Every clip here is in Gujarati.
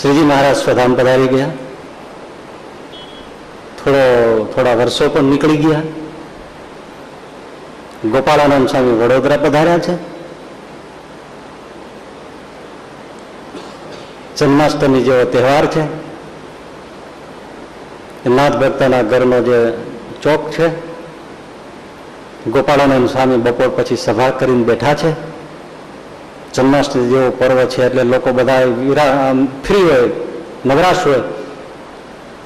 શ્રીજી મહારાજ સ્વધામ પધારી ગયા. થોડો, થોડા વર્ષો પણ નીકળી ગયા. ગોપાળાનંદ સ્વામી વડોદરા પધાર્યા છે. જન્માષ્ટમી જેવો તહેવાર છે. નાથ ભક્તના ઘરનો જે ચોક છે. ગોપાળાનંદ સ્વામી બપોર પછી સભા કરીને બેઠા છે. જન્માષ્ટમી જેવો પર્વ છે એટલે લોકો બધા વિરા ફ્રી હોય, નવરાશ હોય.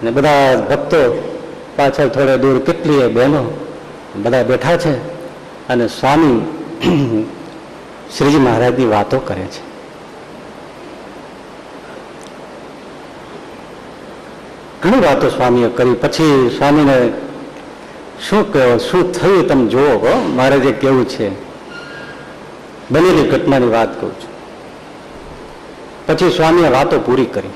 ને બધા ભક્તો પાછળ થોડે દૂર કેટલી બહેનો બધા બેઠા છે અને સ્વામી શ્રીજી મહારાજની વાતો કરે છે. ઘણી વાતો સ્વામીએ કરી. પછી સ્વામીને શું કહેવો શું થયું તમે જુઓ મારે જે કેવું છે. બનેલી ઘટનાની વાત કહું છું. પછી સ્વામીએ વાતો પૂરી કરી.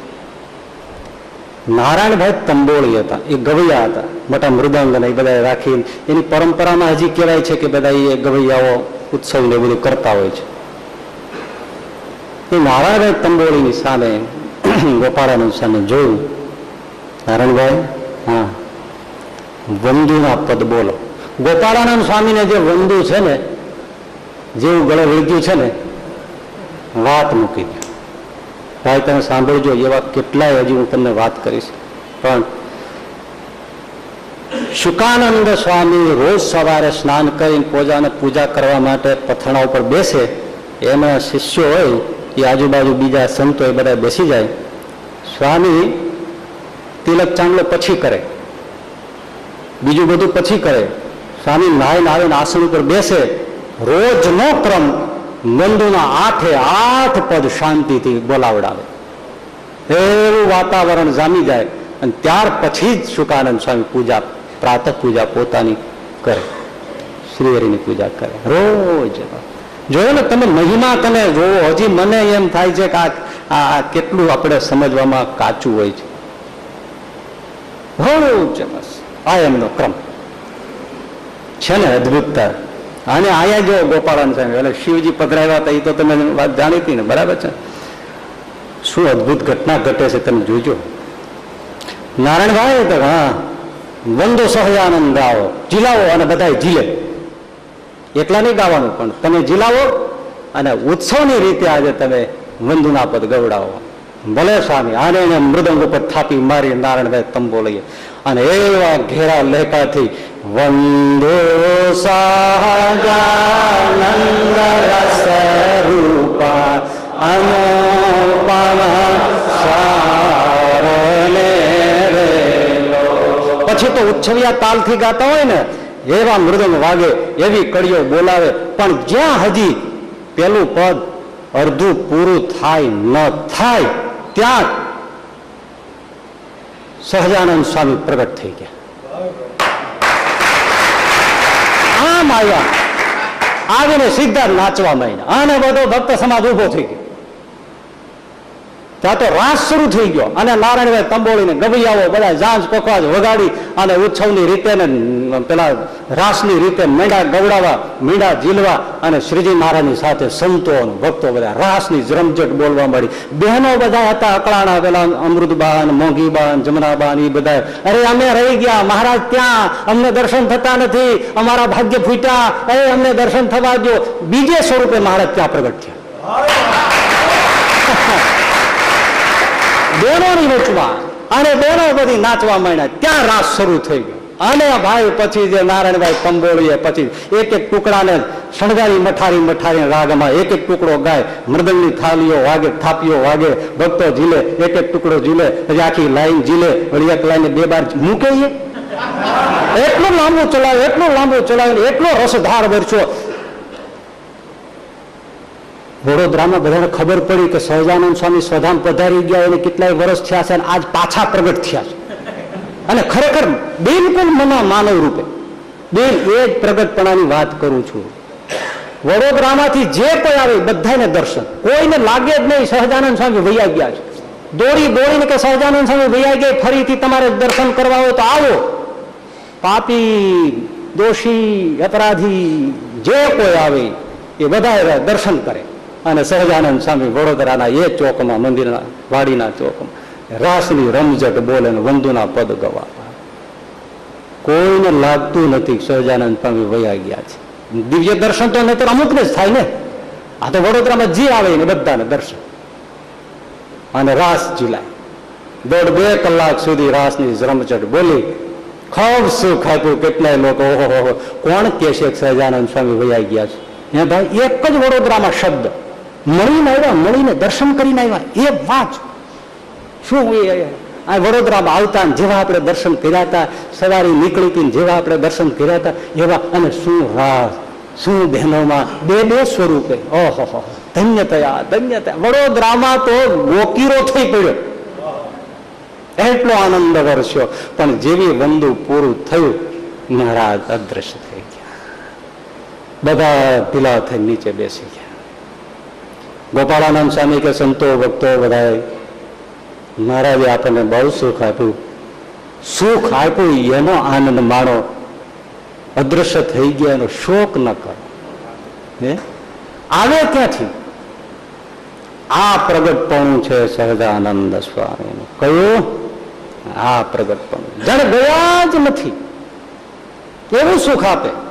નારાયણભાઈ તંબોળી હતા, એ ગવૈયા હતા, મોટા મૃદંગ અને એ બધા રાખી એની પરંપરામાં હજી કહેવાય છે કે બધા એ ગવૈયાઓ ઉત્સવ ને બધું કરતા હોય છે. એ નારાયણભાઈ તંબોળીની સામે ગોપાળાનંદ સામે જોયું. નારાયણભાઈ, હા, વંદુના પદ બોલો. ગોપાળાનંદ સ્વામીને જે વંદુ છે ને જેવું ગળે વળગ્યું છે ને, વાત મૂકી દે. ભાઈ, તમે સાંભળજો, એવા કેટલાય હજી હું તમને વાત કરીશ. પણ શુકાનંદ સ્વામી રોજ સવારે સ્નાન કરીને પૂજાને પૂજા કરવા માટે પથણા ઉપર બેસે. એના શિષ્યો હોય, એ આજુબાજુ બીજા સંતો એ બધા બેસી જાય. સ્વામી તિલક ચાંગલો પછી કરે. બીજું બધું પછી કરે. સ્વામી નાહીને આવીને આસન ઉપર બેસે. રોજનો ક્રમ નંદુના આઠે આઠ પદ શાંતિથી બોલાવડાવે. એવું વાતાવરણ જામી જાય અને ત્યાર પછી જ સુકાનંદ સ્વામી પૂજા, પ્રાતઃ પૂજા પોતાની કરે. શ્રીહરિની પૂજા કરે. રોજ. જોયો ને તમે મહિમા તમે જોવો? હજી મને એમ થાય છે કે આ આ કેટલું આપણે સમજવામાં કાચું હોય છે. રોજ બસ. આ એમનો ક્રમ. છે ને અદભુતતા. અને આયા જો ગોપાળાન સાહેબ, એટલે શિવજી પધરાવ્યા હતા એ તો તમે વાત જાણીતી ને, બરાબર છે? શું અદભુત ઘટના ઘટે છે તમે જોજો. નારાયણભાઈ તો હા. વંદો સહજાનંદ આવો જીલાવો અને બધા જીલે. એટલા નહીં ગાવાનું, પણ તમે જીલાવો અને ઉત્સવની રીતે આજે તમે વંદુના પદ ગવડાવો. ભલે સ્વામી, આને એને મૃદંગ ઉપર થાપી મારી નારાયણભાઈ તંબો લઈએ અને એવા ઘેરા લેખાથી વંદો સહજાનંદ રસ રૂપા અનુપમ સારને પછી તો ઉચ્છવ્યા તાલથી ગાતા હોય ને, એવા મૃદંગ વાગે, એવી કડીઓ બોલાવે. પણ જ્યાં હજી પેલું પદ અડધું પૂરું થાય ન થાય ત્યાં સહજાનંદ સ્વામી પ્રગટ થઈ ગયા. આમ આવ્યા. આવીને સીધા નાચવા માંડ્યા. આને બધો ભક્ત સમાજ ઊભો થઈ ગયો. ત્યાં તો રાસ શરૂ થઈ ગયો. અને નારાયણભાઈ તંબોળીને ગવૈયાઓ બધા જાંજ પકવાજ વગાડી અને ઉત્સવની રીતે પેલા રાસની રીતે મેંડા ગવડાવા, મીંડા ઝીલવા અને શ્રીજી મહારાજની સાથે સંતો ભક્તો બધા રાસની જરમજટ બોલવા માંડી. બહેનો બધા હતા, અકળાણા પેલા અમૃતબાન, મોંઘીબાન, જમનાબાન એ બધા. અરે અમે રહી ગયા. મહારાજ ત્યાં. અમને દર્શન થતા નથી. અમારા ભાગ્ય ફૂટ્યા. અરે અમને દર્શન થવા દો બીજે સ્વરૂપે મહારાજ ત્યાં પ્રગટ થયા. બહેનોની નાચવા અને બહેનો બધી નાચવા માંડ્યા. ત્યાં રાસ શરૂ થઈ ગયો. અને ભાઈ પછી જે નારાયણભાઈ કંબોળીએ પછી એક એક ટુકડાને શણગારી મઠારી મઠારી રાગમાં એક એક ટુકડો ગાય, મૃદંગની થાલીઓ વાગે, થાપીઓ વાગે, ભક્તો ઝીલે, એક એક ટુકડો ઝીલે, પછી આખી લાઈન ઝીલે વળી એક લાઈન બે બાર મૂકે. એટલું લાંબુ ચલાવ્યું એટલું લાંબુ ચલાવ્યું એટલો રસધાર વર્ષો વડોદરામાં બધાને ખબર પડી કે સહજાનંદ સ્વામી સ્વધામ પધારી ગયા એને કેટલાય વર્ષ થયા છે અને આજ પાછા પ્રગટ થયા છે. અને ખરેખર બિલકુલ મના માનવ રૂપે. બેન, એ જ પ્રગટપણાની વાત કરું છું. વડોદરામાંથી જે કોઈ આવે બધાને દર્શન. કોઈને લાગે જ નહીં સહજાનંદ સ્વામી વૈયા ગયા છે. દોડી દોડીને કે સહજાનંદ સ્વામી વૈયા ગયા, ફરીથી તમારે દર્શન કરવા હોય તો આવો. પાપી, દોષી, અપરાધી, જે કોઈ આવે એ બધા દર્શન કરે. અને સહજાનંદ સ્વામી વડોદરાના એ ચોકમાં, મંદિરના વાડીના ચોકમાં. રાસની રમઝટ બોલે વંદુના પદ ગવા કોઈને લાગતું નથી સહજાનંદ સ્વામી વયા ગયા છે. દિવ્ય દર્શન તો નહીતર અમુકને જ થાય ને. આ તો વડોદરામાં જે આવે ને બધાને દર્શન. અને રાસ ઝીલાય. દોઢ બે કલાક સુધી રાસની રમઝટ બોલી, ખૂબ સુખ આપ્યું કેટલાય લોકો. ઓહો કોણ કે છે સહજાનંદ સ્વામી વયા ગયા છે? ભાઈ, એક જ વડોદરામાં શબ્દ. મળીને આવ્યા, મળીને દર્શન કરીને આવ્યા. એ વાત શું એ આ વડોદરામાં આવતા જેવા આપણે દર્શન કર્યા હતા, સવારે નીકળી હતી જેવા આપણે દર્શન કર્યા હતા, એવા અને શું રાસ શું બહેનોમાં? બે બે સ્વરૂપે. ઓહો ધન્ય થયા ધન્ય થયા વડોદરામાં તો ગોકીરો થઈ પડ્યો. એટલો આનંદ વર્ષ્યો પણ જેવી વંદુ પૂરું થયું મહારાજ અદ્રશ્ય થઈ ગયા. બધા પીલા થઈ નીચે બેસી ગયા. ગોપાળાનંદ સ્વામી કે સંતો, ભક્તો બધાએ મહારાજે આપણને બહુ સુખ આપ્યું. સુખ આપ્યું, એનો આનંદ માણો અદ્રશ્ય થઈ ગયા, એનો શોક ન કરો. હે? આવે ક્યાંથી? આ પ્રગટપણું છે સહજાનંદ સ્વામીનું. કયું? આ પ્રગટપણું. જાણે ગયા જ નથી. એવું સુખ આપે.